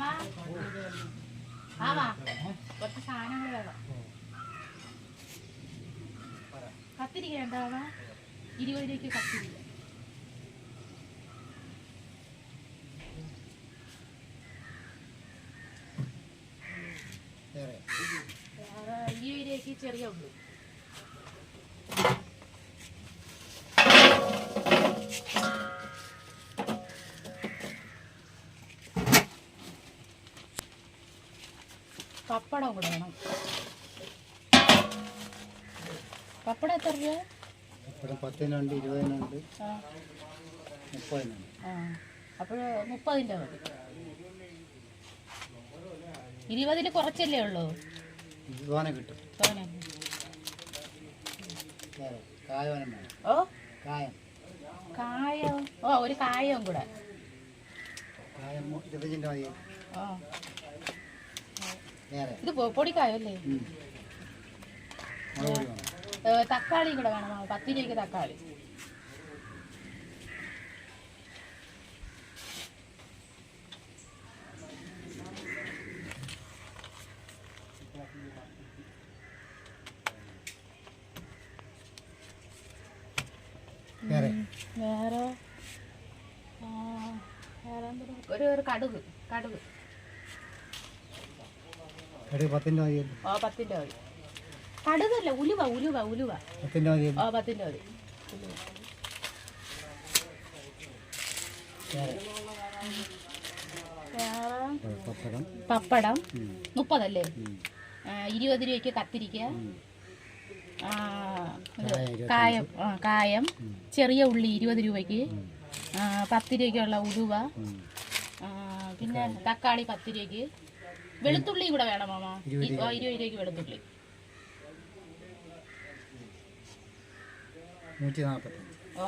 മാമാ മാമാ കുറച്ച് സാധനങ്ങൾ വേണം കത്തിരിക്ക ഉണ്ടാവാ ഇരുപത് രൂപയ്ക്ക് കത്തിരിക്ക. വേറെ. വേറെ ഇരുപത് രൂപയ്ക്ക് ചെറിയ ഉള്ളു. പപ്പടം കൂടെ വേണം പപ്പടം എത്ര രൂപ? പത്തിനുണ്ട് ഇരുപതിനുണ്ട് ആ. മുപ്പതിനുണ്ട്. ആ. അപ്പോൾ മുപ്പതിന്റെ മതി. ഇരുപതിൽ കുറച്ചല്ലേ ഉള്ളൂ? കിട്ടും. തോനെ വേറെ കായവനം വേണം. ഓ? കായം. കായം. ഓ ഒരു കായവും കൂടെ. കായം മു- ഇരുപതിന്റെ മതി. ആ. ഇത് പൊടിക്കായല്ലേ? തക്കാളി കൂടെ വേണം. പത്ത് രൂപയ്ക്ക് തക്കാളി. വേറെ. വേറെ. ഒരു കടുക്. കടുക് കടുക് പത്തിന്റെ മതിയല്ലോ ഓ പത്തിന്റെ മതി. കടുകല്ല ഉലുവ ഉലുവ ഉലുവ. പത്തിന്റെ മതിയല്ലോ ഓ പത്തിന്റെ മതി. ഉലുവ വേറെ വേറെ പപ്പടം. മുപ്പതല്ലേ ഇരുപത് രൂപയ്ക്ക് കത്തിരിക്ക. കായം കായം. ചെറിയ ഉള്ളി ഇരുപത് രൂപയ്ക്ക്. പത്ത് രൂപയ്ക്കുള്ള ഉലുവ. പിന്നെ തക്കാളി പത്ത് രൂപയ്ക്ക്. വെളുത്തുള്ളി കൂടെ വേണം മാമ. ഇരുപത് രൂപയ്ക്ക്. വെളുത്തുള്ളി. നൂറ്റി നാൽപ്പത്തഞ്ച് ഓ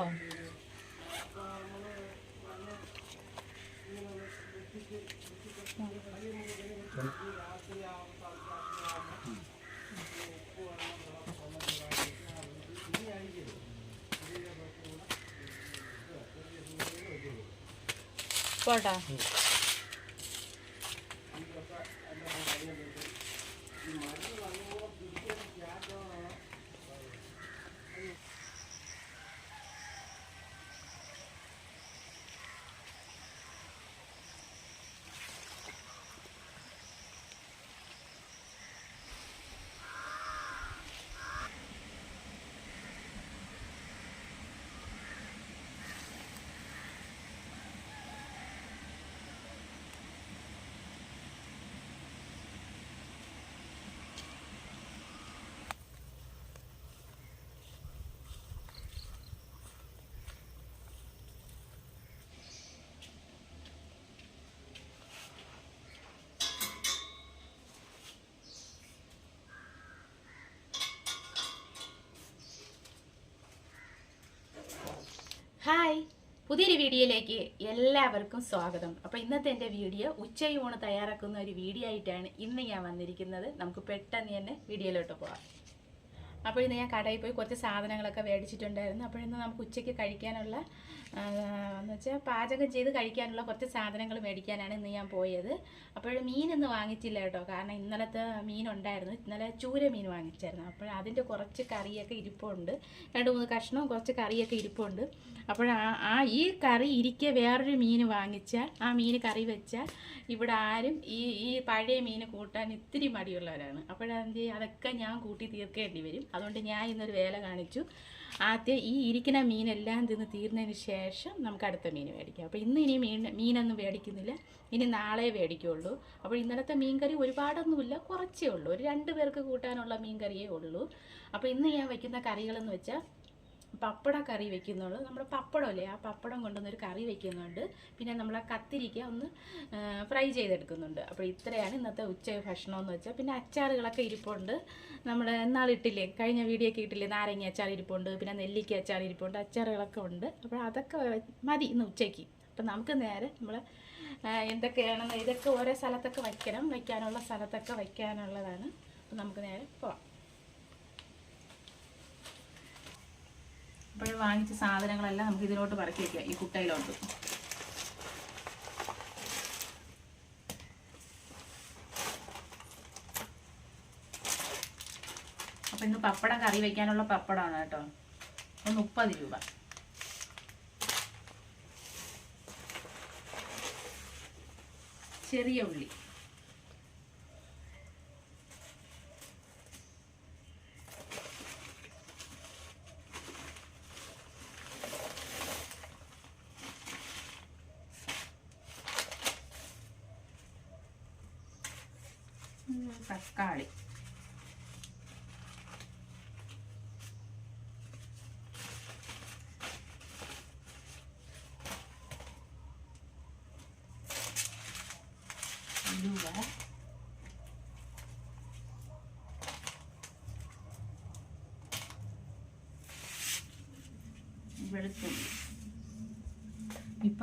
പോട്ടാ 많이 പുതിയൊരു വീഡിയോയിലേക്ക് എല്ലാവർക്കും സ്വാഗതം. അപ്പോൾ ഇന്നത്തെ എന്റെ വീഡിയോ ഉച്ചയൂണ് തയ്യാറാക്കുന്ന ഒരു വീഡിയോ ആയിട്ടാണ് ഇന്ന് ഞാൻ വന്നിരിക്കുന്നത്. നമുക്ക് പെട്ടെന്ന് തന്നെ വീഡിയോയിലോട്ട് പോവാം. അപ്പോൾ ഇന്ന് ഞാൻ കടയിൽ പോയി കുറച്ച് സാധനങ്ങളൊക്കെ മേടിച്ചിട്ടുണ്ടായിരുന്നു. അപ്പോൾ ഇന്ന് നമുക്ക് ഉച്ചയ്ക്ക് കഴിക്കാനുള്ള എന്ന് വെച്ചാൽ പാചകം ചെയ്ത് കഴിക്കാനുള്ള കുറച്ച് സാധനങ്ങൾ മേടിക്കാനാണ് ഇന്ന് ഞാൻ പോയത്. അപ്പോൾ മീനൊന്നും വാങ്ങിച്ചില്ല കേട്ടോ. കാരണം ഇന്നലത്തെ മീൻ ഉണ്ടായിരുന്നു ഇന്നലെ ചൂര മീൻ വാങ്ങിച്ചായിരുന്നു. അപ്പോൾ അതിന്റെ കുറച്ച് കറിയൊക്കെ ഇരിപ്പുണ്ട്. രണ്ട് മൂന്ന് കഷ്ണവും കുറച്ച് കറിയൊക്കെ ഇരിപ്പുണ്ട്. അപ്പോൾ ആ ഈ കറി ഇരിക്കെ വേറൊരു മീൻ വാങ്ങിച്ചാൽ ആ മീൻ കറി വെച്ചാൽ ഇവിടെ ആരും ഈ ഈ പഴയ മീൻ കൂട്ടാൻ ഇത്തിരി മടിയുള്ളവരാണ്. അപ്പോഴെന്ത് അതൊക്കെ ഞാൻ കൂട്ടി തീർക്കേണ്ടി വരും. അതുകൊണ്ട് ഞാൻ ഇന്നൊരു വേല കാണിച്ചു. ആദ്യം ഈ ഇരിക്കുന്ന മീനെല്ലാം തിന്ന് തീർന്നതിന് ശേഷം നമുക്ക് അടുത്ത മീൻ മേടിക്കാം. അപ്പോൾ ഇന്ന് ഇനി മീൻ മീനൊന്നും മേടിക്കുന്നില്ല. ഇനി നാളെ മേടിക്കുള്ളൂ. അപ്പോൾ ഇന്നലത്തെ മീൻകറി ഒരുപാടൊന്നുമില്ല. കുറച്ചേ ഉള്ളൂ. ഒരു രണ്ട് പേർക്ക് കൂട്ടാനുള്ള മീൻകറിയേ ഉള്ളൂ. അപ്പോൾ ഇന്ന് ഞാൻ വയ്ക്കുന്ന കറികളെന്ന് വെച്ചാൽ പപ്പട കറി വെക്കുന്നുള്ളൂ. നമ്മുടെ പപ്പടമല്ലേ? ആ പപ്പടം കൊണ്ടുവന്നൊരു കറി വെക്കുന്നുണ്ട്. പിന്നെ നമ്മൾ ആ കത്തിരിക്ക ഒന്ന് ഫ്രൈ ചെയ്തെടുക്കുന്നുണ്ട്. അപ്പോൾ ഇത്രയാണ് ഇന്നത്തെ ഉച്ച ഭക്ഷണം എന്ന് വെച്ചാൽ പിന്നെ അച്ചാറുകളൊക്കെ ഇരിപ്പുണ്ട്. നമ്മൾ ഇട്ടില്ലേ കഴിഞ്ഞ വീഡിയോ ഒക്കെ ഇട്ടില്ലേ? നാരങ്ങ അച്ചാർ ഇരിപ്പുണ്ട്. പിന്നെ നെല്ലിക്ക അച്ചാർ ഇരിപ്പുണ്ട്. അച്ചാറുകളൊക്കെ ഉണ്ട്. അപ്പോൾ അതൊക്കെ മതി ഇന്ന് ഉച്ചയ്ക്ക്. അപ്പം നമുക്ക് നേരെ നമ്മൾ എന്തൊക്കെയാണെന്ന് ഇതൊക്കെ ഓരോ സ്ഥലത്തൊക്കെ വയ്ക്കണം വയ്ക്കാനുള്ള സ്ഥലത്തൊക്കെ വയ്ക്കാനുള്ളതാണ് അപ്പം നമുക്ക് നേരെ പോവാം. ഇപ്പോഴും വാങ്ങിച്ച സാധനങ്ങളെല്ലാം നമുക്ക് ഇതിലോട്ട് പറക്കി വയ്ക്കാം ഈ കുട്ടയിലോട്ട്. അപ്പം ഇന്ന് പപ്പടം കറി വയ്ക്കാനുള്ള പപ്പടമാണ് കേട്ടോ. അപ്പോൾ മുപ്പത് രൂപ. ചെറിയ ഉള്ളി.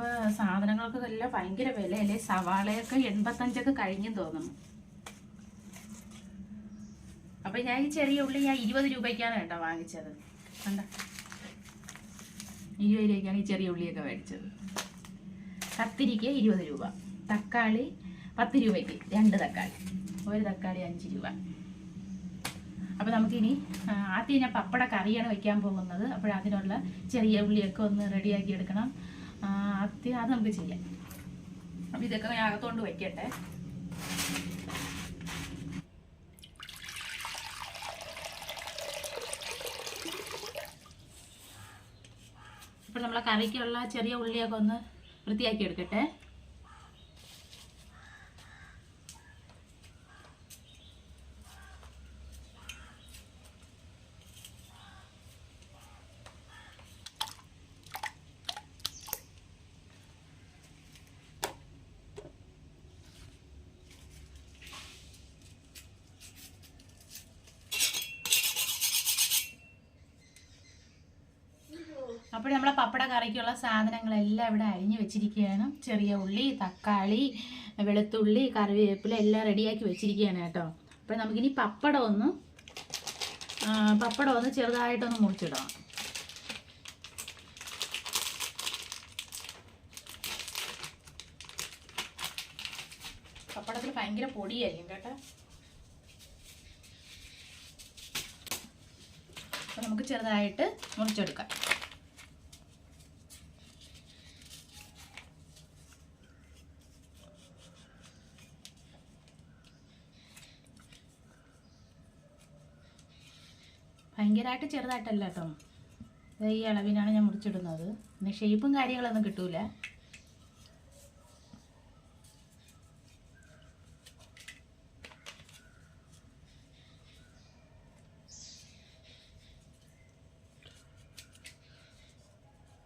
ഇപ്പൊ സാധനങ്ങൾക്ക് എല്ലാം ഭയങ്കര വിലയല്ലേ? സവാളയൊക്കെ എൺപത്തഞ്ചൊക്കെ കഴിഞ്ഞു തോന്നുന്നു. അപ്പൊ ഞാൻ ഈ ചെറിയ ഉള്ളി ഞാൻ ഇരുപത് രൂപയ്ക്കാണ് കേട്ടോ വാങ്ങിച്ചത്. കണ്ട? ഇരുപത് രൂപയ്ക്കാണ് ഈ ചെറിയ ഉള്ളിയൊക്കെ മേടിച്ചത്. കത്തിരിക്ക ഇരുപത് രൂപ. തക്കാളി പത്ത് രൂപയ്ക്ക് രണ്ട് തക്കാളി. ഒരു തക്കാളി അഞ്ച് രൂപ. അപ്പോൾ നമുക്കിനി ആദ്യം ഞാൻ പപ്പട കറിയാണ് വെക്കാൻ പോകുന്നത്. അപ്പോൾ അതിനുള്ള ചെറിയ ഉള്ളിയൊക്കെ ഒന്ന് റെഡിയാക്കി എടുക്കണം. ആദ്യം നമുക്ക് ചെയ്യാം. അപ്പം ഇതൊക്കെ ഞാൻ അകത്തോണ്ട് വെക്കട്ടെ. ഇപ്പം നമ്മളെ കറിക്കുള്ള ചെറിയ ഉള്ളിയൊക്കെ ഒന്ന് വൃത്തിയാക്കി എടുക്കട്ടെ. അപ്പോൾ നമ്മളെ പപ്പട കറിക്കുള്ള സാധനങ്ങളെല്ലാം ഇവിടെ അരിഞ്ഞ് വെച്ചിരിക്കുകയാണ്. ചെറിയ ഉള്ളി തക്കാളി വെളുത്തുള്ളി കറിവേപ്പില എല്ലാം റെഡിയാക്കി വെച്ചിരിക്കുകയാണ് കേട്ടോ. അപ്പോൾ നമുക്കിനി പപ്പടം ഒന്ന് പപ്പടം ഒന്ന് ചെറുതായിട്ടൊന്ന് മുറിച്ചിടണം. പപ്പടത്തിൽ ഭയങ്കര പൊടിയായിരിക്കും കേട്ടോ. അപ്പോൾ നമുക്ക് ചെറുതായിട്ട് മുറിച്ചെടുക്കാം. ഭയങ്കരമായിട്ട് ചെറുതായിട്ടല്ല കേട്ടോ. ഈ അളവിനാണ് ഞാൻ മുറിച്ചിടുന്നത്. പിന്നെ ഷേപ്പും കാര്യങ്ങളൊന്നും കിട്ടൂല.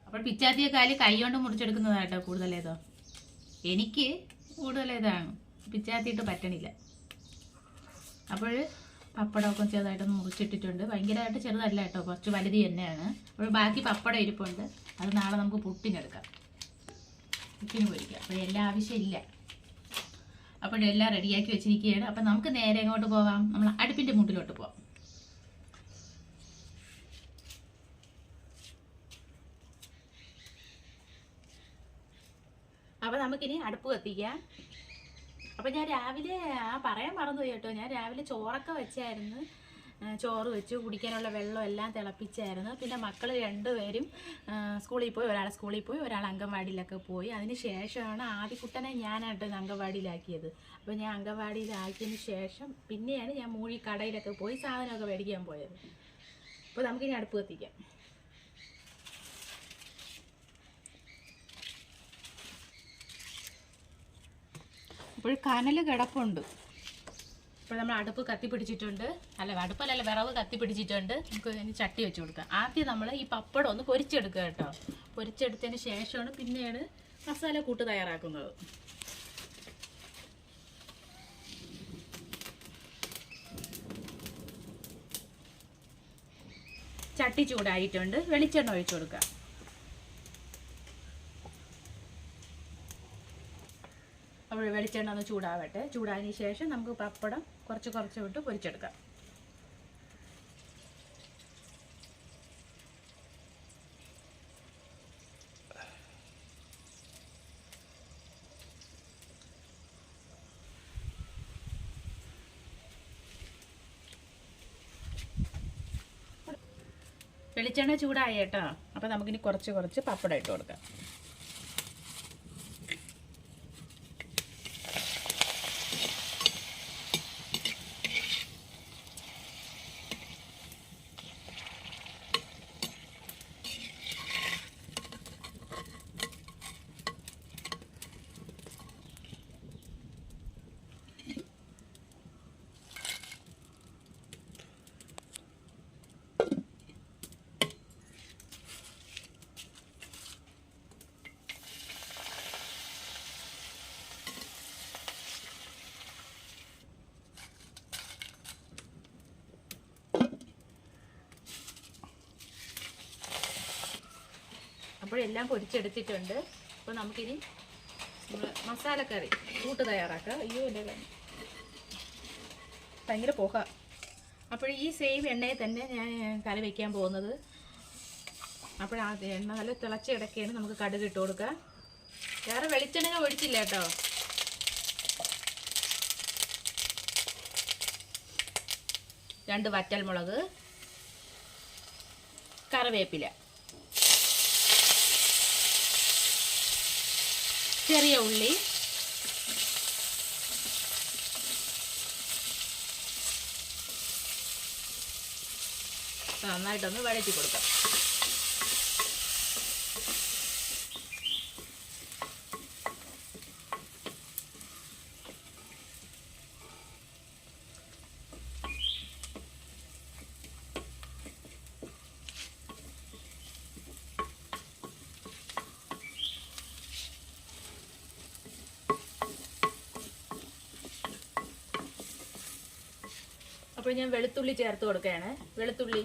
അപ്പോൾ പിച്ചാത്തിയ കാൽ കൈ കൊണ്ട് മുറിച്ചെടുക്കുന്നതാട്ടോ കൂടുതലേതോ. എനിക്ക് കൂടുതലേതാണ്. പിച്ചാത്തിയിട്ട് പറ്റണില്ല. അപ്പോൾ പപ്പടമൊക്കെ ചെറുതായിട്ടൊന്ന് മുറിച്ചിട്ടിട്ടുണ്ട്. ഭയങ്കരമായിട്ട് ചെറുതല്ല കേട്ടോ കുറച്ച് വലുത് തന്നെയാണ്. അപ്പോൾ ബാക്കി പപ്പടം ഇരിപ്പുണ്ട്. അത് നാളെ നമുക്ക് പുട്ടിനെടുക്കാം. പുട്ടിന് പൊരിക്കാം. അപ്പോൾ എല്ലാം ആവശ്യമില്ല. അപ്പോൾ എല്ലാം റെഡിയാക്കി വെച്ചിരിക്കുകയാണ്. അപ്പോൾ നമുക്ക് നേരെ എങ്ങോട്ട് പോവാം? നമ്മൾ അടുപ്പിന്റെ മുട്ടിലോട്ട് പോവാം. അപ്പോൾ നമുക്കിനി അടുപ്പ് കത്തിക്കാം. അപ്പം ഞാൻ രാവിലെ ആ പറയാൻ മറന്നു കേട്ടോ. ഞാൻ രാവിലെ ചോറൊക്കെ വെച്ചായിരുന്നു. ചോറ് വെച്ചു കുടിക്കാനുള്ള വെള്ളം എല്ലാം തിളപ്പിച്ചായിരുന്നു. പിന്നെ മക്കൾ രണ്ടുപേരും സ്കൂളിൽ പോയി ഒരാൾ സ്കൂളിൽ പോയി ഒരാൾ അംഗൻവാടിയിലൊക്കെ പോയി. അതിന് ശേഷമാണ് ആദ്യക്കുട്ടനെ ഞാനായിട്ട് അംഗൻവാടിയിലാക്കിയത്. അപ്പോൾ ഞാൻ അംഗൻവാടിയിലാക്കിയതിന് ശേഷം പിന്നെയാണ് ഞാൻ മൂഴി കടയിലൊക്കെ പോയി സാധനമൊക്കെ മേടിക്കാൻ പോയത്. അപ്പോൾ നമുക്കിനി അടുപ്പ് കത്തിക്കാം. ഇപ്പോൾ കനൽ കിടപ്പുണ്ട്. ഇപ്പോൾ നമ്മൾ അടുപ്പ് കത്തിപ്പിടിച്ചിട്ടുണ്ട് അല്ല അടുപ്പല്ലല്ല വിറവ് കത്തിപ്പിടിച്ചിട്ടുണ്ട് നമുക്ക് ഇനി ചട്ടി വെച്ച് കൊടുക്കാം. ആദ്യം നമ്മൾ ഈ പപ്പടം ഒന്ന് പൊരിച്ചെടുക്കുക കേട്ടോ. പൊരിച്ചെടുത്തതിന് ശേഷമാണ് പിന്നെയാണ് മസാല കൂട്ട് തയ്യാറാക്കുന്നത്. ചട്ടി ചൂടായിട്ടുണ്ട്. വെളിച്ചെണ്ണ ഒഴിച്ചു കൊടുക്കാം വെളിച്ചെണ്ണ ഒന്ന് ചൂടാവട്ടെ. ചൂടായതിന് ശേഷം നമുക്ക് പപ്പടം കുറച്ച് കുറച്ച് വിട്ട് പൊരിച്ചെടുക്കാം. വെളിച്ചെണ്ണ ചൂടായി കേട്ടോ. അപ്പോൾ നമുക്കിനി കുറച്ച് കുറച്ച് പപ്പടം ഇട്ട് കൊടുക്കാം. അപ്പോഴെല്ലാം പൊരിച്ചെടുത്തിട്ടുണ്ട്. അപ്പോൾ നമുക്കിനി മസാല മസാലക്കറി കൂട്ട് തയ്യാറാക്കുക അയ്യോ എന്റെ. ഭയങ്കര പോക അപ്പോൾ ഈ സെയിം എണ്ണയിൽ തന്നെ ഞാൻ കറി വയ്ക്കാൻ പോകുന്നത്. അപ്പോൾ ആ എണ്ണ നല്ല തിളച്ച ഇടയ്ക്കാണ് നമുക്ക് കടുക് ഇട്ട് കൊടുക്കുക വേറെ വെളിച്ചെണ്ണ ഒഴിച്ചില്ല കേട്ടോ. രണ്ട് വറ്റൽമുളക് കറിവേപ്പില. ചെറിയ ഉള്ളി. നന്നായിട്ടൊന്ന് വഴറ്റി കൊടുക്കാം. അപ്പോൾ ഞാൻ വെളുത്തുള്ളി ചേർത്ത് കൊടുക്കുകയാണ്. വെളുത്തുള്ളി.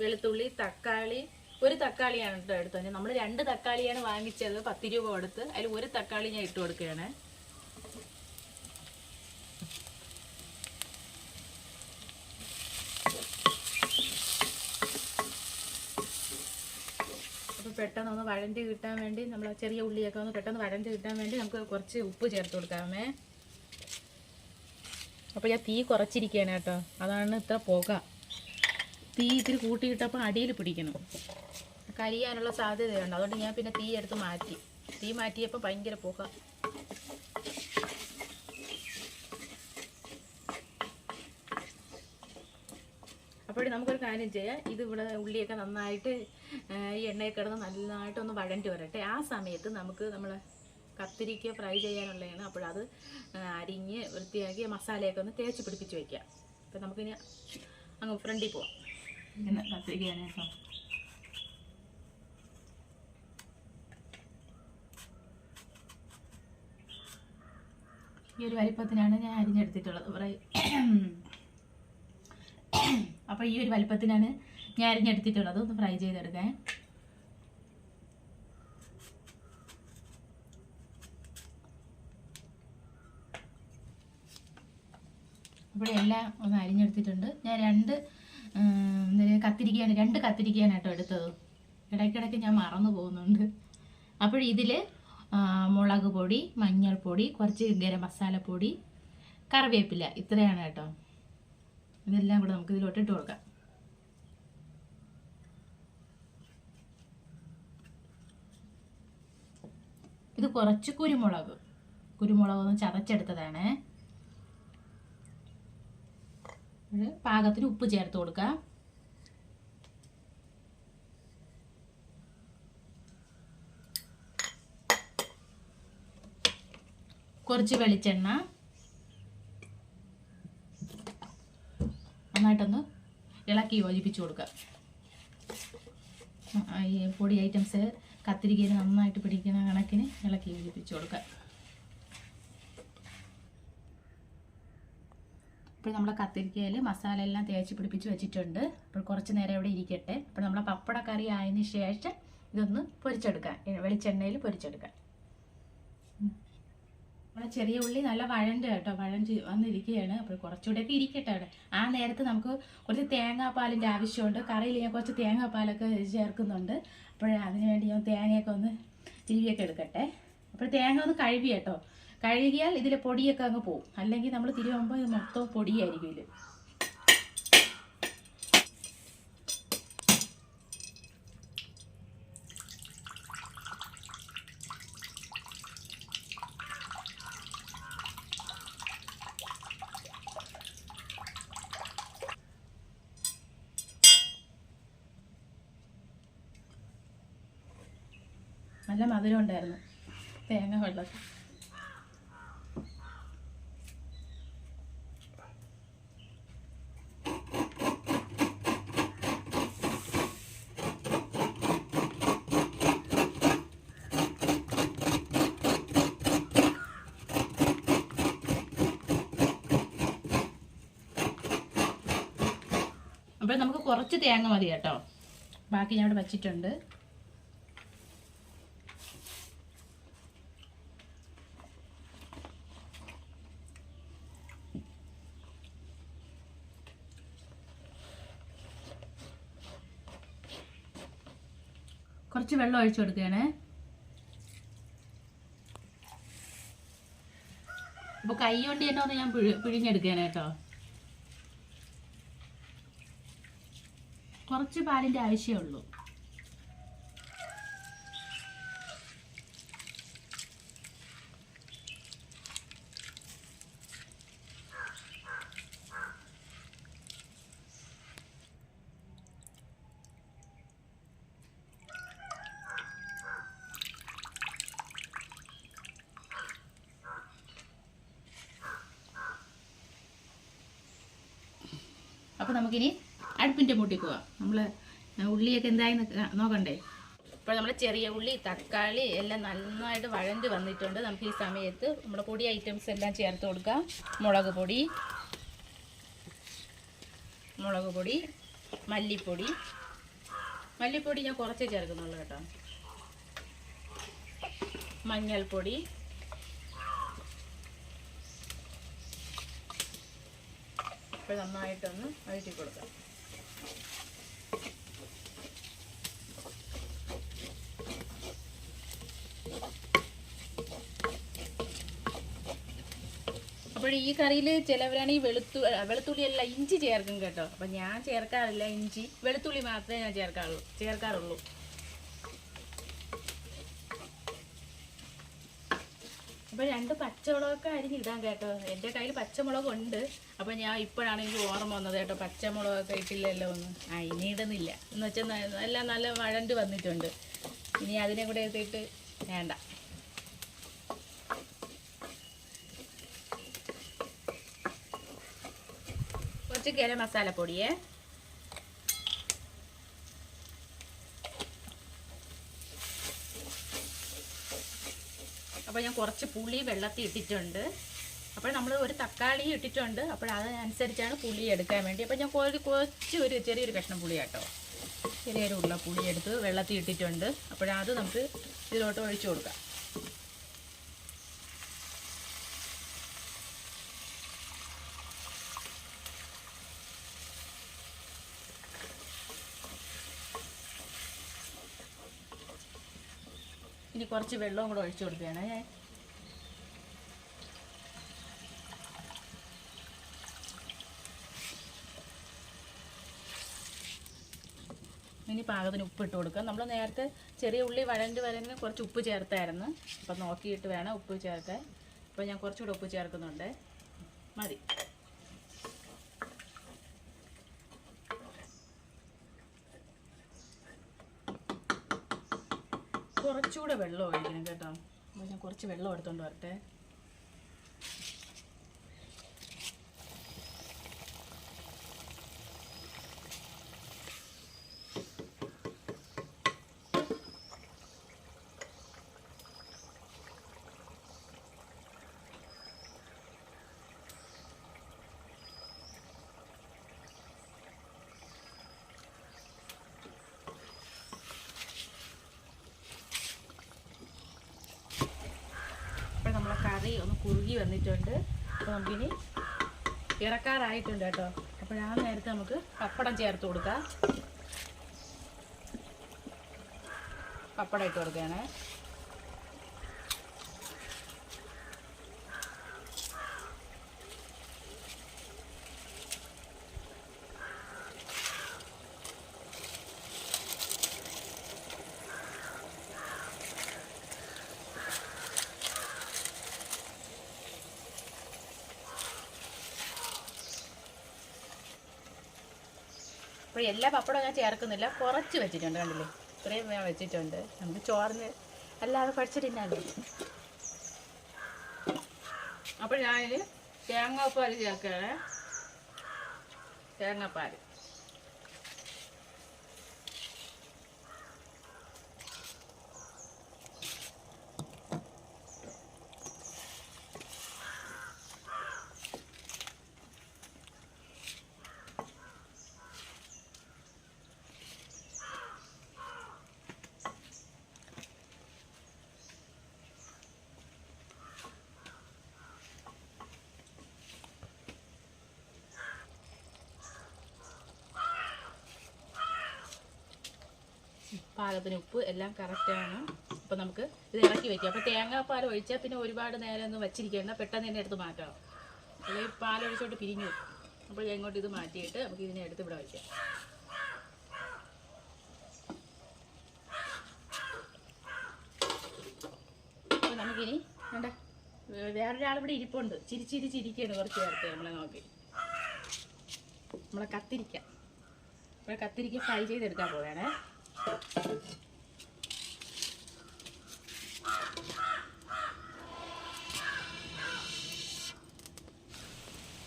വെളുത്തുള്ളി തക്കാളി. ഒരു തക്കാളിയാണ് കേട്ടോ എടുത്തത്. നമ്മൾ രണ്ട് തക്കാളിയാണ് വാങ്ങിച്ചത് പത്ത് രൂപ കൊടുത്ത്. അതിൽ ഒരു തക്കാളി ഞാൻ ഇട്ട് കൊടുക്കുകയാണ്. അപ്പോൾ പെട്ടെന്ന് ഒന്ന് വഴണ്ടി കിട്ടാൻ വേണ്ടി നമ്മൾ ചെറിയ ഉള്ളിയൊക്കെ ഒന്ന് പെട്ടെന്ന് വഴണ്ടി കിട്ടാൻ വേണ്ടി നമുക്ക് കുറച്ച് ഉപ്പ് ചേർത്ത് കൊടുക്കാമേ. അപ്പോൾ ഞാൻ തീ കുറച്ചിരിക്കുകയാണ് കേട്ടോ. അതാണ് ഇത്ര പുക. തീ ഇത്തിരി കൂട്ടിയിട്ടപ്പോൾ അടിയിൽ പിടിക്കണം. കരിയാനുള്ള സാധ്യതയുണ്ട്. അതുകൊണ്ട് ഞാൻ പിന്നെ തീ എടുത്ത് മാറ്റി. തീ മാറ്റിയപ്പോൾ ഭയങ്കര പുക. അപ്പോൾ നമുക്കൊരു കാര്യം ചെയ്യാം. ഇത് ഇവിടെ ഉള്ളിയൊക്കെ നന്നായിട്ട് ഈ എണ്ണയിൽ കിടന്ന് നന്നായിട്ടൊന്ന് വഴണ്ടി വരട്ടെ. ആ സമയത്ത് നമുക്ക് നമ്മൾ കത്തിരിക്ക ഫ്രൈ ചെയ്യാനുള്ളതാണ്. അപ്പോഴത് അരിഞ്ഞ് വൃത്തിയാക്കി മസാലയൊക്കെ ഒന്ന് തേച്ച് പിടിപ്പിച്ച് വയ്ക്കാം അപ്പം നമുക്കിനി അങ്ങ് ഫ്രണ്ടിൽ പോവാം. കേട്ടോ. ഈ ഒരു വലിപ്പത്തിനാണ് ഞാൻ അരിഞ്ഞെടുത്തിട്ടുള്ളത്. ഫ്രൈ. അപ്പോൾ ഈ ഒരു വലിപ്പത്തിനാണ് ഞാൻ അരിഞ്ഞെടുത്തിട്ടുള്ളത്. ഒന്ന് ഫ്രൈ ചെയ്തെടുക്കാൻ. അപ്പോൾ എല്ലാം ഒന്ന് അരിഞ്ഞെടുത്തിട്ടുണ്ട്. ഞാൻ രണ്ട് കത്തിരിക്കാണ് രണ്ട് കത്തിരിക്കയാണ് കേട്ടോ എടുത്തത്. ഇടയ്ക്കിടയ്ക്ക് ഞാൻ മറന്നു പോകുന്നുണ്ട്. അപ്പോൾ ഇതിൽ മുളക് പൊടി മഞ്ഞൾപ്പൊടി കുറച്ച് ഗരം മസാലപ്പൊടി കറിവേപ്പില ഇത്രയാണ് കേട്ടോ. ഇതെല്ലാം കൂടെ നമുക്ക് ഇതിലോട്ട് ഇട്ട് കൊടുക്കാം. ഇത് കുറച്ച് കുരുമുളക്. കുരുമുളക് ഒന്ന് ചതച്ചെടുത്തതാണ് ഇത് പാകത്തിന് ഉപ്പ് ചേർത്ത് കൊടുക്കുക. കുറച്ച് വെളിച്ചെണ്ണ. നന്നായിട്ടൊന്ന് ഇളക്കി യോജിപ്പിച്ച് കൊടുക്കുക. ഈ പൊടി ഐറ്റംസ് കത്തിരിക്കയിൽ നന്നായിട്ട് പിടിക്കുന്ന കണക്കിന് ഇളക്കി യോജിപ്പിച്ച് കൊടുക്കുക. ഇപ്പോൾ നമ്മളെ കത്തിരിക്കയിൽ മസാല എല്ലാം തേച്ച് പിടിപ്പിച്ച് വെച്ചിട്ടുണ്ട്. അപ്പോൾ കുറച്ച് നേരം ഇവിടെ ഇരിക്കട്ടെ. അപ്പോൾ നമ്മളെ പപ്പട കറി ആയതിന് ശേഷം ഇതൊന്ന് പൊരിച്ചെടുക്കാം. വെളിച്ചെണ്ണയിൽ പൊരിച്ചെടുക്കാം. നമ്മളെ ചെറിയ ഉള്ളി നല്ല വഴണ്ട് കേട്ടോ. വഴണ്ട് വന്നിരിക്കുകയാണ് അപ്പോൾ കുറച്ചുകൂടെയൊക്കെ ഇരിക്കട്ടെ അവിടെ. ആ നേരത്ത് നമുക്ക് കുറച്ച് തേങ്ങാപ്പാലിന്റെ ആവശ്യമുണ്ട്. കറിയിൽ ഞാൻ കുറച്ച് തേങ്ങാപ്പാലൊക്കെ ചേർക്കുന്നുണ്ട്. അപ്പോൾ അതിനുവേണ്ടി ഞാൻ തേങ്ങയൊക്കെ ഒന്ന് തിരികെയൊക്കെ എടുക്കട്ടെ. അപ്പോൾ തേങ്ങ ഒന്ന് കഴുകി കേട്ടോ. കഴുകിയാൽ ഇതിലെ പൊടിയൊക്കെ അങ്ങ് പോകും അല്ലെങ്കിൽ നമ്മൾ തിരുവുമ്പോൾ ഇത് മൊത്തം പൊടിയായിരിക്കും ഇതിൽ നല്ല മധുരം ഉണ്ടായിരുന്നു. തേങ്ങ വെള്ളത്തിൽ. അപ്പോൾ നമുക്ക് കുറച്ച് തേങ്ങ മതി കേട്ടോ. ബാക്കി ഞാൻ ഇവിടെ വച്ചിട്ടുണ്ട്. കുറച്ച് വെള്ളം ഒഴിച്ചു കൊടുക്കുകയാണേ. അപ്പോൾ കൈ കൊണ്ട് തന്നെ ഒന്ന് ഞാൻ പിഴി കുറച്ച് പാലിന്റെ ആവശ്യമേ ഉള്ളൂ. അപ്പോൾ നമുക്കിനി അടുപ്പിന്റെ മൂട്ടിൽ പോവാം. നമ്മൾ ഉള്ളിയൊക്കെ എന്തായി നോക്കണ്ടേ? ഇപ്പോൾ നമ്മൾ ചെറിയ ഉള്ളി തക്കാളി എല്ലാം നന്നായിട്ട് വഴണ്ട് വന്നിട്ടുണ്ട്. നമുക്ക് ഈ സമയത്ത് നമ്മുടെ പൊടി ഐറ്റംസ് എല്ലാം ചേർത്ത് കൊടുക്കാം. മുളക് പൊടി മുളക് പൊടി മല്ലിപ്പൊടി. മല്ലിപ്പൊടി ഞാൻ കുറച്ചേ ചേർക്കുന്നുള്ളൂ കേട്ടോ. മഞ്ഞൾപ്പൊടി. ഇപ്പോൾ നന്നായിട്ടൊന്ന് വഴറ്റി കൊടുക്കാം. അപ്പോൾ ഈ കറിയിൽ ചിലവരാണെങ്കിൽ വെളുത്തു വെളുത്തുള്ളി അല്ല ഇഞ്ചി ചേർക്കും കേട്ടോ. അപ്പം ഞാൻ ചേർക്കാറില്ല ഇഞ്ചി. വെളുത്തുള്ളി മാത്രമേ ഞാൻ ചേർക്കാറുള്ളൂ ചേർക്കാറുള്ളൂ. അപ്പോൾ രണ്ട് പച്ചമുളകൊക്കെ അരിഞ്ഞിടാം കേട്ടോ. എന്റെ കയ്യിൽ പച്ചമുളക് ഉണ്ട് അപ്പോൾ ഞാൻ ഇപ്പോഴാണ് എനിക്ക് ഓർമ്മ വന്നത് കേട്ടോ പച്ചമുളകൊക്കെ ഇട്ടില്ലല്ലോ ഒന്ന് ആ ഇനി ഇടുന്നില്ല. എന്ന് വെച്ചാൽ എല്ലാം നല്ല വഴണ്ട് വന്നിട്ടുണ്ട്. ഇനി അതിനെ കൂടെ എത്തിയിട്ട് വേണ്ട. കുറച്ച് ഗരം മസാലപ്പൊടിയേ അപ്പോൾ ഞാൻ കുറച്ച് പുളി വെള്ളത്തിൽ ഇട്ടിട്ടുണ്ട്. അപ്പോൾ നമ്മൾ ഒരു തക്കാളി ഇട്ടിട്ടുണ്ട്. അപ്പോൾ അതനുസരിച്ചാണ് പുളി എടുക്കാൻ വേണ്ടി. അപ്പോൾ ഞാൻ കുറച്ച് ഒരു ചെറിയൊരു കഷ്ണം പുളി കേട്ടോ ചെറിയൊരു ഉള്ള പുളി എടുത്ത് വെള്ളത്തിൽ ഇട്ടിട്ടുണ്ട്. അപ്പോഴത് നമുക്ക് ഇതിലോട്ട് ഒഴിച്ചു കൊടുക്കാം. കുറച്ച് വെള്ളവും കൂടെ ഒഴിച്ചു കൊടുക്കുകയാണ്. ഞാൻ ഇനി പാകത്തിന് ഉപ്പ് ഇട്ട് കൊടുക്കാം നമ്മൾ നേരത്തെ ചെറിയ ഉള്ളി വഴണ്ട് വരന് കുറച്ച് ഉപ്പ് ചേർത്തായിരുന്നു. അപ്പം നോക്കിയിട്ട് വേണം ഉപ്പ് ചേർക്കാൻ. അപ്പോൾ ഞാൻ കുറച്ചുകൂടെ ഉപ്പ് ചേർക്കുന്നുണ്ട്. മതി കുറച്ചുകൂടെ വെള്ളം ഒഴിക്കണം കേട്ടോ. ഞാൻ കുറച്ച് വെള്ളം എടുത്തോണ്ട് വരട്ടെ അപ്പോൾ നമ്മളെ കറി ഒന്ന് കുറുകി വന്നിട്ടുണ്ട്. അപ്പോൾ നമുക്കിനി ഇറക്കാറായിട്ടുണ്ട് കേട്ടോ. അപ്പോൾ ആ നേരത്തെ നമുക്ക് പപ്പടം ചേർത്ത് കൊടുക്കാം. പപ്പടം ഇട്ട് കൊടുക്കുകയാണ്. അപ്പോൾ എല്ലാ പപ്പടവും ഞാൻ ചേർക്കുന്നില്ല. കുറച്ച് വെച്ചിട്ടുണ്ട് കണ്ടില്ലേ? ഇത്രയും ഞാൻ വെച്ചിട്ടുണ്ട്. നമുക്ക് ചോറിന് അല്ലാതെ പഠിച്ചിട്ടില്ലല്ലോ അപ്പോൾ ഞാനിത് തേങ്ങാപ്പാൽ ചേർക്കുകയാണ്. തേങ്ങാപ്പാൽ പാകത്തിന് ഉപ്പ് എല്ലാം കറക്റ്റാണ് അപ്പോൾ നമുക്ക് ഇത് ഇറക്കി വെക്കാം. അപ്പോൾ തേങ്ങാപ്പാൽ ഒഴിച്ചാൽ പിന്നെ ഒരുപാട് നേരം ഒന്നും വച്ചിരിക്കേണ്ട. പെട്ടെന്ന് തന്നെ എടുത്ത് മാറ്റാം അല്ലെങ്കിൽ പാൽ ഒഴിച്ചോട്ട് പിരിഞ്ഞു. അപ്പോൾ ഇങ്ങോട്ട് ഇത് മാറ്റിയിട്ട് നമുക്ക് ഇതിനെ എടുത്ത് ഇവിടെ വയ്ക്കാം അപ്പോൾ നമുക്കിനി വേണ്ട വേറൊരാളിവിടെ ഇരിപ്പുണ്ട്. ചിരിച്ചിരി ചിരിക്കുകയാണ് കുറച്ച് നേരത്തെ നമ്മളെ നോക്കി. നമ്മളെ കത്തിരിക്ക. നമ്മളെ കത്തിരിക്ക ഫ്രൈ ചെയ്തെടുക്കാൻ പോവുകയാണേ.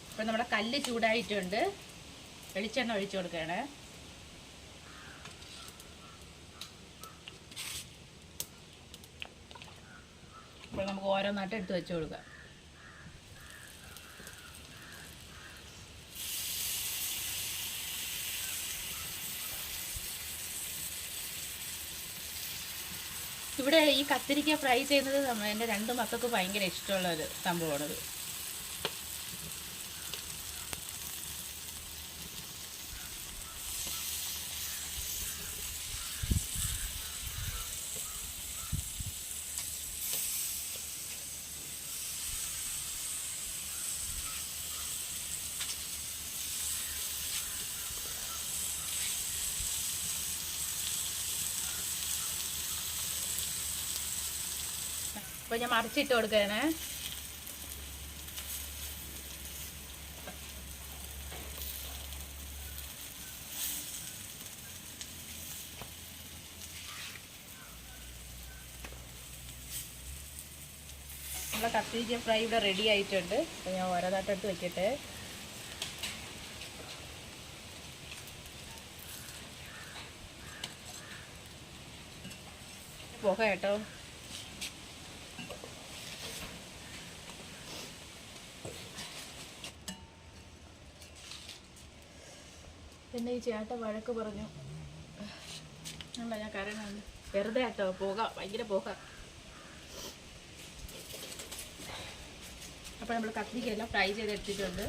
ഇപ്പം നമ്മുടെ കല്ല് ചൂടായിട്ടുണ്ട്. വെളിച്ചെണ്ണ ഒഴിച്ചു കൊടുക്കുകയാണ്. ഇപ്പോൾ നമുക്ക് ഓരോന്നായിട്ട് എടുത്ത് വെച്ച് കൊടുക്കാം. ഇവിടെ ഈ കത്തിരിക്ക ഫ്രൈ ചെയ്യുന്നത് എന്റെ രണ്ട് മക്കൾക്ക് ഭയങ്കര ഇഷ്ടമുള്ള ഒരു സംഭവമാണത് ഞാൻ മറിച്ചിട്ട് നമ്മളെ കത്തിരിക്ക ഫ്രൈ ഇവിടെ റെഡി ആയിട്ടുണ്ട്. അപ്പോൾ ഞാൻ ഓരോന്നായിട്ട് എടുത്ത് വെക്കട്ടെ. പുക കേട്ടോ. ഈ ചേട്ടൻ വഴക്ക് പറഞ്ഞു. അല്ല ഞാൻ കരയുന്നുണ്ട് വെറുതെ ആട്ടോ പോകാം. ഭയങ്കര പോകാം. അപ്പോൾ നമ്മൾ കത്തിരിക്കയെല്ലാം ഫ്രൈ ചെയ്തെടുത്തിട്ടുണ്ട്.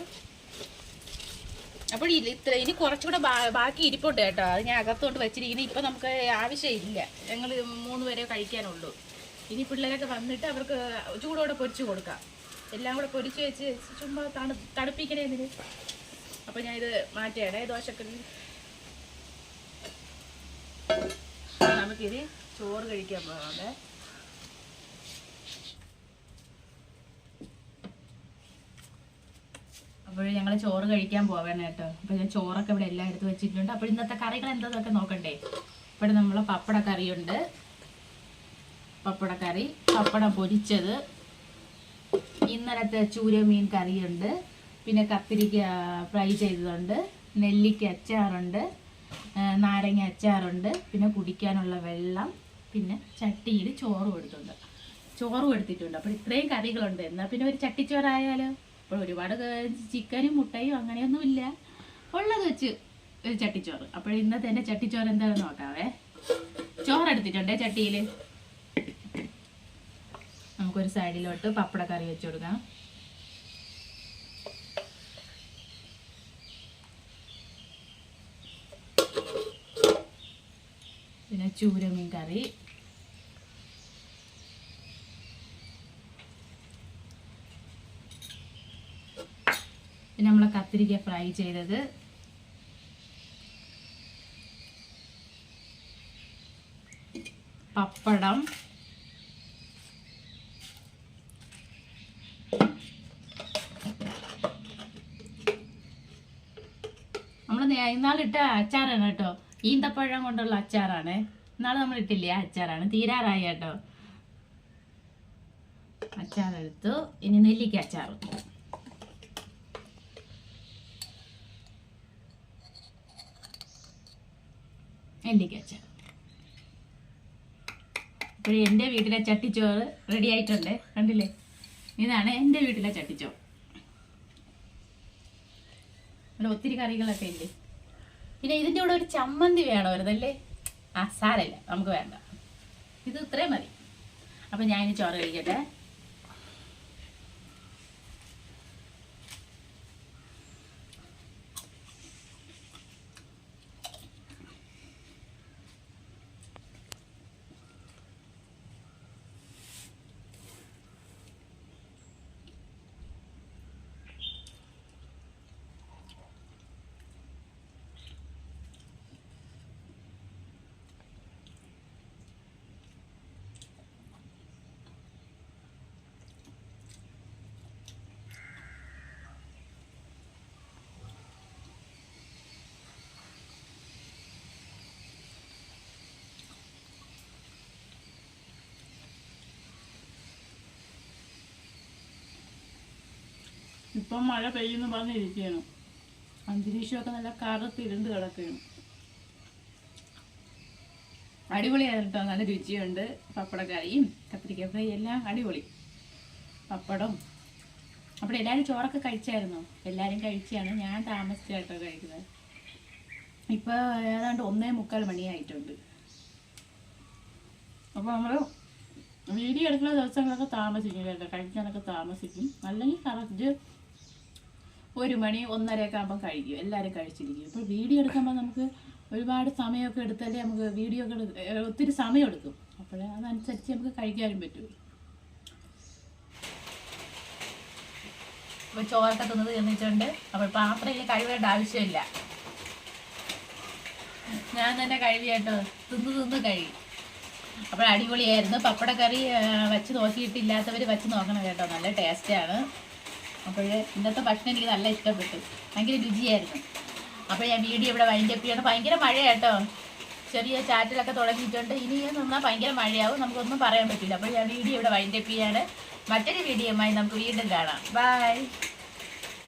അപ്പോൾ ഇത് ഇത്ര ഇനി കുറച്ചുകൂടെ ബാക്കി ഇരിപ്പുണ്ട് കേട്ടോ. അത് ഞാൻ അകത്തോട്ട് വെച്ചിരിക്കുന്നത് ഇപ്പം നമുക്ക് ആവശ്യമില്ല. ഞങ്ങൾ മൂന്ന് പേരെ കഴിക്കാനുള്ളൂ. ഇനി പിള്ളേരൊക്കെ വന്നിട്ട് അവർക്ക് ചൂടോടെ പൊരിച്ചു കൊടുക്കാം. എല്ലാം കൂടെ പൊരിച്ചു വെച്ച് ചുമ്മാ തണു തണുപ്പിക്കണേ ഇതിന് അപ്പോൾ ഞാൻ ഇത് മാറ്റുകയാണേ ദോശക്കറി? നമുക്കിനി ചോറ് കഴിക്കാൻ പോകാതെ അപ്പോൾ ഞങ്ങൾ ചോറ് കഴിക്കാൻ പോവാണ് കേട്ടോ. അപ്പോൾ ഞാൻ ചോറൊക്കെ ഇവിടെ എല്ലാം എടുത്ത് വെച്ചിട്ടുണ്ട്. അപ്പോൾ ഇന്നത്തെ കറികൾ എന്തൊക്കെ നോക്കണ്ടേ? ഇവിടെ നമ്മൾ പപ്പട കറിയുണ്ട്. പപ്പടക്കറി പപ്പടം പൊരിച്ചത്. ഇന്നലത്തെ ചൂരമീൻ കറിയുണ്ട്. പിന്നെ കത്തിരിക്ക ഫ്രൈ ചെയ്തതുണ്ട് നെല്ലിക്ക അച്ചാറുണ്ട് നാരങ്ങ അച്ചാറുണ്ട് പിന്നെ കുടിക്കാനുള്ള വെള്ളം പിന്നെ ചട്ടിയിൽ ചോറും എടുത്തുണ്ട് ചോറും എടുത്തിട്ടുണ്ട് അപ്പോൾ ഇത്രയും കറികളുണ്ട്. എന്നാൽ പിന്നെ ഒരു ചട്ടിച്ചോറായാലോ? അപ്പോൾ ഒരുപാട് ചിക്കനും മുട്ടയും അങ്ങനെയൊന്നും ഇല്ല. ഉള്ളത് വെച്ച് ഒരു ചട്ടിച്ചോറ്. അപ്പോൾ ഇന്നത്തെ എന്റെ ചട്ടിച്ചോറ് എന്താണെന്ന് നോക്കാവേ. ചോറ് എടുത്തിട്ടുണ്ടേ ചട്ടിയിൽ? നമുക്കൊരു സൈഡിലോട്ട് പപ്പടക്കറി വെച്ച് കൊടുക്കാം. ചൂരമീൻ കറി. പിന്നെ നമ്മളെ കത്തിരിക്ക ഫ്രൈ ചെയ്തത്. പപ്പടം. നമ്മൾ ഇന്നാളിട്ട അച്ചാറാണ് കേട്ടോ. ഈന്തപ്പഴം കൊണ്ടുള്ള അച്ചാറാണ്. ഇന്നാൾ നമ്മൾ ഇട്ടില്ലേ അച്ചാറാണ്. തീരാറായി കേട്ടോ. അച്ചാറെടുത്തു. ഇനി നെല്ലിക്ക അച്ചാർ. നെല്ലിക്ക അച്ചാർ. ഇപ്പോഴും എന്റെ വീട്ടിലെ ചട്ടിച്ചോറ് റെഡി ആയിട്ടുണ്ട്. കണ്ടില്ലേ? ഇതാണ് എന്റെ വീട്ടിലെ ചട്ടിച്ചോറ്. ഇവിടെ ഒത്തിരി കറികളൊക്കെ ഇല്ലേ? പിന്നെ ഇതിന്റെ കൂടെ ഒരു ചമ്മന്തി വേണമായിരുന്നല്ലേ? ആ സാരമില്ല നമുക്ക് വേണ്ട. ഇത് ഇത്രയും മതി. അപ്പം ഞാൻ ഇനി ചോറ് കഴിക്കട്ടെ. ഇപ്പം മഴ പെയ്യുന്നു പറഞ്ഞിരിക്കുകയാണ്. അന്തരീക്ഷമൊക്കെ നല്ല കറുത്തിരുണ്ട് കിടക്കുകയാണ്. അടിപൊളി കേട്ടോ നല്ല രുചിയുണ്ട്. പപ്പടക്കറിയും കത്തിരിക്ക ഫ്രൈ എല്ലാം അടിപൊളി. പപ്പടം. അപ്പോൾ എല്ലാവരും ചോറൊക്കെ കഴിച്ചായിരുന്നോ? എല്ലാവരും കഴിച്ചാണ്. ഞാൻ താമസിച്ചായിട്ടോ കഴിക്കുന്നത്. ഇപ്പോൾ ഏതാണ്ട് ഒന്നേ മുക്കാൽ മണിയായിട്ടുണ്ട്. അപ്പോൾ നമ്മൾ വീഡിയോ എടുക്കുന്ന ദിവസങ്ങളൊക്കെ താമസിക്കും കേട്ടോ. കഴിക്കാനൊക്കെ താമസിക്കും. അല്ലെങ്കിൽ കറക്റ്റ് ഒരു മണി ഒന്നരയൊക്കെ ആകുമ്പോൾ കഴിക്കും. എല്ലാവരും കഴിച്ചിരിക്കും. ഇപ്പോൾ വീഡിയോ എടുക്കുമ്പോൾ നമുക്ക് ഒരുപാട് സമയമൊക്കെ എടുത്താലേ നമുക്ക് വീഡിയോ ഒക്കെ ഒത്തിരി സമയം എടുക്കും. അപ്പോൾ അതനുസരിച്ച് നമുക്ക് കഴിക്കാനും പറ്റും. ഇപ്പോൾ ചോറൊക്കെ തിന്നത് തിന്നിട്ടുണ്ട്. അപ്പോൾ പാത്രം ഇനി കഴിവേണ്ട ആവശ്യമില്ല. ഞാൻ തന്നെ കഴിവിയാട്ടോ തിന്ന് തിന്ന് കഴിയും അപ്പോൾ അടിപൊളിയായിരുന്നു. പപ്പടക്കറി വെച്ച് നോക്കിയിട്ടില്ലാത്തവർ വെച്ച് നോക്കണം കേട്ടോ. നല്ല ടേസ്റ്റാണ്. അപ്പോൾ ഇന്നത്തെ ഭക്ഷണം എനിക്ക് നല്ല ഇഷ്ടപ്പെട്ടു. ഭയങ്കര രുചിയായിരുന്നു. അപ്പോൾ ഞാൻ വീഡിയോ ഇവിടെ വൈൻഡപ്പ് ചെയ്യണം. ഭയങ്കര മഴ കേട്ടോ ചെറിയ ചാറ്റിലൊക്കെ തുടങ്ങിയിട്ടുണ്ട്. ഇനി നിന്നാൽ ഭയങ്കര മഴയാവും. നമുക്കൊന്നും പറയാൻ പറ്റില്ല. അപ്പോൾ ഞാൻ വീഡിയോ ഇവിടെ വൈൻഡപ്പ് ചെയ്യാണ്. മറ്റൊരു വീഡിയോയുമായി നമുക്ക് വീണ്ടും കാണാം. ബൈ